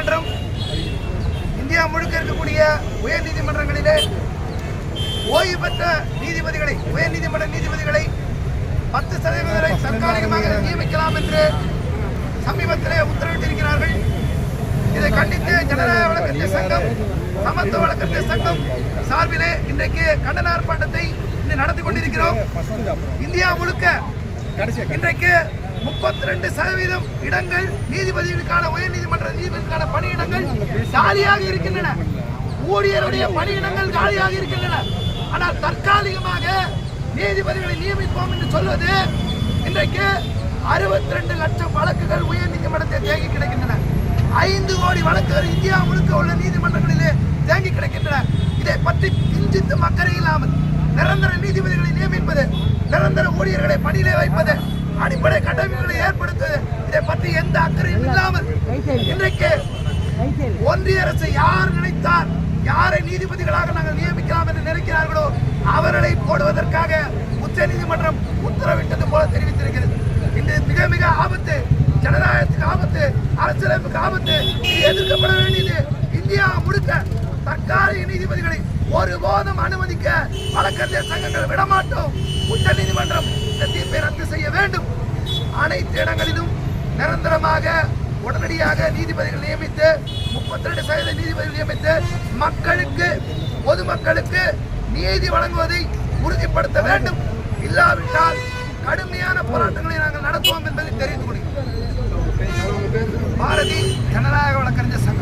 நீதிமன்றம் இந்தியா முழுக்க இருக்கக்கூடிய உயர் நீதிமன்றங்களிலே ஓய்வு பெற்ற நீதிபதிகளை உயர் நீதிமன்ற நீதிபதிகளை பத்து சதவீதரை வரை தற்காலிகமாக நியமிக்கலாம் என்று சமீபத்திலே உத்தரவிட்டிருக்கிறார்கள். இதை கண்டித்து ஜனநாயக வழக்கறிஞர் சங்கம் சமத்துவ வழக்கறிஞர் சங்கம் சார்பிலே இன்றைக்கு கண்டன ஆர்ப்பாட்டத்தை நடத்தி கொண்டிருக்கிறோம். இந்தியா முழுக்க இன்றைக்கு முப்பத்தி ரெண்டு சதவீதம் இடங்கள் நீதிபதிகளுக்கான உயர் நீதிமன்ற நீதிபதிகளுக்கான பணியிடங்கள் காலியாக இருக்கின்றன. ஊழியருடைய பணியிடங்கள் காலியாக இருக்கின்றன. ஆனால் தற்காலிகமாக நீதிபதிகளை நியமிப்போம் என்று சொல்வது இன்றைக்கு அறுபத்தி ரெண்டு லட்சம் வழக்குகள் உயர் நீதிமன்றத்தில் தேங்கி கிடக்கின்றன. ஐந்து கோடி வழக்குகள் இந்தியா முழுக்க உள்ள நீதிமன்றங்களிலே தேங்கி கிடக்கின்றன. இதை பற்றி கிஞ்சித்து அக்கறை இல்லாமல் நிரந்தர நீதிபதிகளை நியமி ஊழியர்களை பணியிலே வைப்பது அடிப்படை கட்டமைப்புகளை ஏற்படுத்துவது. இதை பற்றி எந்த அக்கறையும் இல்லாமல் இன்றைக்கு ஒன்றிய அரசு யார் நினைத்தார் யாரை நீதிபதிகளாக நாங்கள் நியமிக்கலாம் என்று நினைக்கிறார்களோ அவர்களை போடுவதற்காக உச்ச நீதிமன்றம் உத்தரவிட்டது போல தெரிவித்திருக்கிறது. இன்று மிக மிக ஆபத்து ஜனநாயகத்துக்கு ஆபத்து அரசியலமைப்புக்கு ஆபத்து எதிர்க்கப்பட வேண்டியது. இந்தியா முழுக்க தற்காலிக நீதிபதிகளை ஒருபோதும் அனுமதிக்க வழக்கறிஞர் சங்கங்கள் விடமாட்டோம். உச்ச அனைத்து இடங்களிலும் நிரந்தரமாக உடனடியாக நீதிபதிகள் நியமித்து முப்பத்தி ரெண்டு சதவீத நீதிபதிகள் நியமித்து மக்களுக்கு பொதுமக்களுக்கு நீதி வழங்குவதை உறுதிப்படுத்த வேண்டும். இல்லாவிட்டால் கடுமையான போராட்டங்களை நாங்கள் நடத்துவோம் என்பதை தெரிவித்துக் கொள்கிறோம். பாரதி ஜனநாயக வழக்கறிஞர் சங்கம்